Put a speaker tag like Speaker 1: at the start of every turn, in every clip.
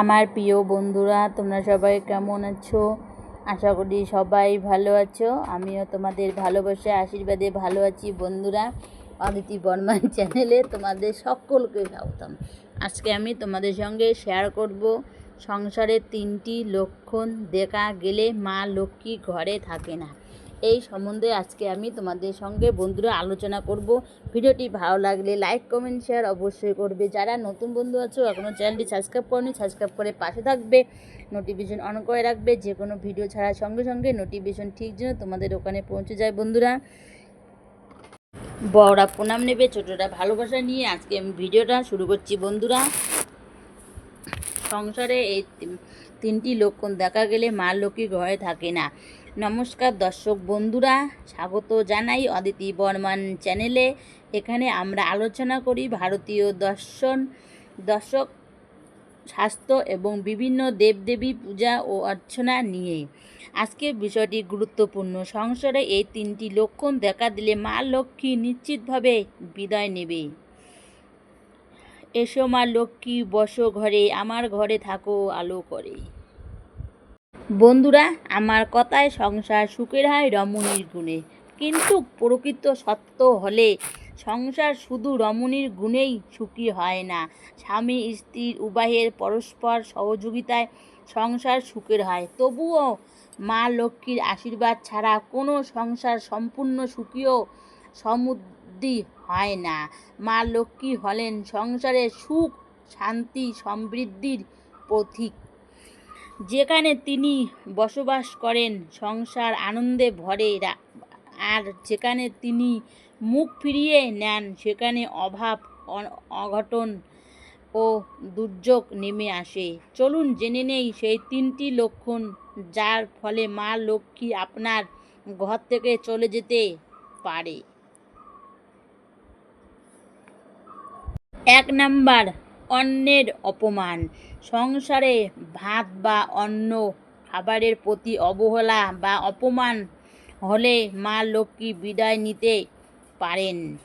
Speaker 1: আমার প্রিয় বন্ধুরা, তোমরা সবাই কেমন আছো? আশা করি সবাই ভালো আছো। আমিও তোমাদের ভালোবাসা আশীর্বাদে ভালো আছি বন্ধুরা। অদিতি বর্মান চ্যানেলে তোমাদের সকলকে স্বাগতম। আজকে আমি তোমাদের সঙ্গে শেয়ার করব সংসারের তিনটি লক্ষণ। দেখা গেলে মা লক্ষ্মী ঘরে থাকে না। এই সম্বন্ধে আজকে আমি তোমাদের সঙ্গে বন্ধুরা আলোচনা করব। ভিডিওটি ভালো লাগলে লাইক কমেন্ট শেয়ার অবশ্যই করবে। যারা নতুন বন্ধু আছো এখনও চ্যানেলটি সাবস্ক্রাইব করনি সাবস্ক্রাইব করে পাশে থাকবে। নোটিফিকেশন অন করে রাখবে। যে কোনো ভিডিও ছাড়ার সঙ্গে সঙ্গে নোটিফিকেশন ঠিক যেন তোমাদের ওখানে পৌঁছে যায় বন্ধুরা। বড়রা প্রণাম নেবে, ছোটরা ভালোবাসা নিয়ে আজকে আমি ভিডিওটা শুরু করছি বন্ধুরা। সংসারে এই তিনটি লক্ষণ দেখা গেলে মা লক্ষ্মী ঘরে থাকে না। নমস্কার দর্শক বন্ধুরা, স্বাগত জানাই অদিতি বর্মান চ্যানেলে। এখানে আমরা আলোচনা করি ভারতীয় দর্শন, দর্শক স্বাস্থ্য এবং বিভিন্ন দেবদেবী পূজা ও অর্চনা নিয়ে। আজকের বিষয়টি গুরুত্বপূর্ণ। সংসারে এই তিনটি লক্ষণ দেখা দিলে মা লক্ষ্মী নিশ্চিতভাবে বিদায় নেবে। এসো মা লক্ষ্মী, বসো ঘরে, আমার ঘরে থাকো, আলো করে। বন্ধুরা, আমার কথায় সংসার সুখের হয় রমণীর গুণে। কিন্তু প্রকৃত সত্য হলে সংসার শুধু রমণীর গুণেই সুখী হয় না। স্বামী স্ত্রীর উবাহের পরস্পর সহযোগিতায় সংসার সুখের হয়। তবুও মা লক্ষ্মীর আশীর্বাদ ছাড়া কোনো সংসার সম্পূর্ণ সুখীও সমৃদ্ধি হয় না। মা লক্ষ্মী হলেন সংসারের সুখ, শান্তি, সমৃদ্ধির প্রতীক। যেখানে তিনি বসবাস করেন, সংসার আনন্দে ভরে আর যেখানে তিনি মুখ ফিরিয়ে নেন, সেখানে অভাব অঘটন ও দুর্যোগ নেমে আসে। চলুন জেনে নেই সেই তিনটি লক্ষণ যার ফলে মা লক্ষ্মী আপনার ঘর থেকে চলে যেতে পারে। এক নাম্বার অন্যের অপমান। সংসারে ভাত বা অন্য খাবারের প্রতি অবহেলা বা অপমান হলে মা লক্ষ্মী বিদায় নিতে পারেন।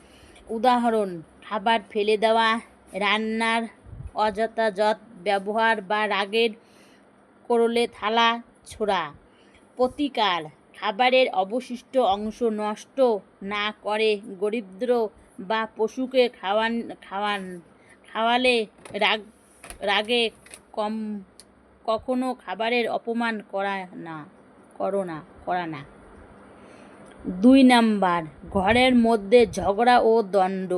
Speaker 1: উদাহরণ, খাবার ফেলে দেওয়া, রান্নার অযথাযথ ব্যবহার বা রাগের করলে থালা ছোড়া। প্রতিকার, খাবারের অবশিষ্ট অংশ নষ্ট না করে গরিবদের বা পশুকে খাওয়ান খাওয়ান। খাওয়ালে রাগ, রাগে কম, কখনো খাবারের অপমান করা না, করো না, করা না। দুই নাম্বার, ঘরের মধ্যে ঝগড়া ও দণ্ড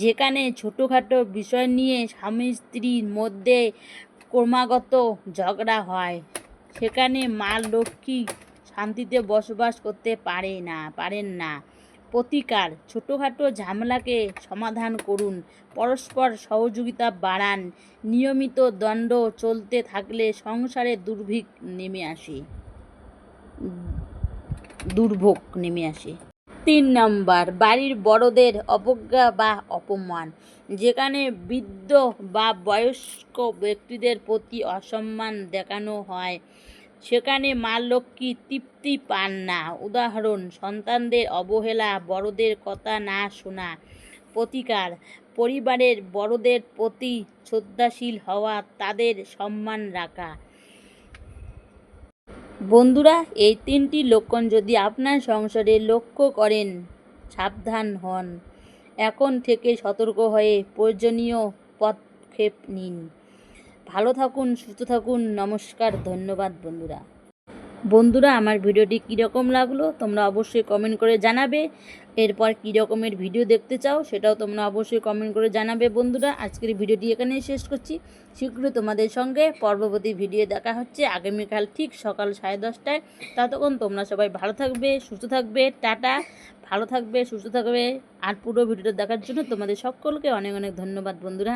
Speaker 1: যেখানে ছোটোখাটো বিষয় নিয়ে স্বামী স্ত্রীর মধ্যে ক্রমাগত ঝগড়া হয়, সেখানে মা লক্ষ্মী শান্তিতে বসবাস করতে পারে না, পারেন না। প্রতিকার। ছোটোখাটো ঝামেলাকে সমাধান করুন। পরস্পর সহযোগিতা বাড়ান। নিয়মিত দণ্ড চলতে থাকলে সংসারে দুর্ভিক নেমে আসে। দুর্ভোগ নেমে আসে। তিন নম্বর, বাড়ির বড়দের অবজ্ঞা বা অপমান। যেখানে বৃদ্ধ বা বয়স্ক ব্যক্তিদের প্রতি অসম্মান দেখানো হয়। সেখানে মা লক্ষ্মী তৃপ্তি পান না। উদাহরণ, সন্তানদের অবহেলা, বড়দের কথা না শোনা, প্রতিকার, পরিবারের বড়দের প্রতি শ্রদ্ধাশীল হওয়া, তাদের সম্মান রাখা। বন্ধুরা, এই তিনটি লক্ষণ যদি আপনার সংসারে লক্ষ্য করেন, সাবধান হন। এখন থেকে সতর্ক হয়ে প্রয়োজনীয় পদক্ষেপ নিন। ভালো থাকুন, সুস্থ থাকুন, নমস্কার, ধন্যবাদ বন্ধুরা। বন্ধুরা, আমার ভিডিওটি কীরকম লাগল তোমরা অবশ্যই কমেন্ট করে জানাবে। এরপর কী রকমের ভিডিও দেখতে চাও সেটাও তোমরা অবশ্যই কমেন্ট করে জানাবে বন্ধুরা। আজকের ভিডিওটি এখানেই শেষ করছি। শীঘ্রই তোমাদের সঙ্গে পরবর্তী ভিডিও দেখা হচ্ছে আগামীকাল ঠিক সকাল সাড়ে দশটায়। ততক্ষণ তোমরা সবাই ভালো থাকবে, সুস্থ থাকবে, টাটা। ভালো থাকবে, সুস্থ থাকবে। আর পুরো ভিডিওটা দেখার জন্য তোমাদের সকলকে অনেক অনেক ধন্যবাদ বন্ধুরা।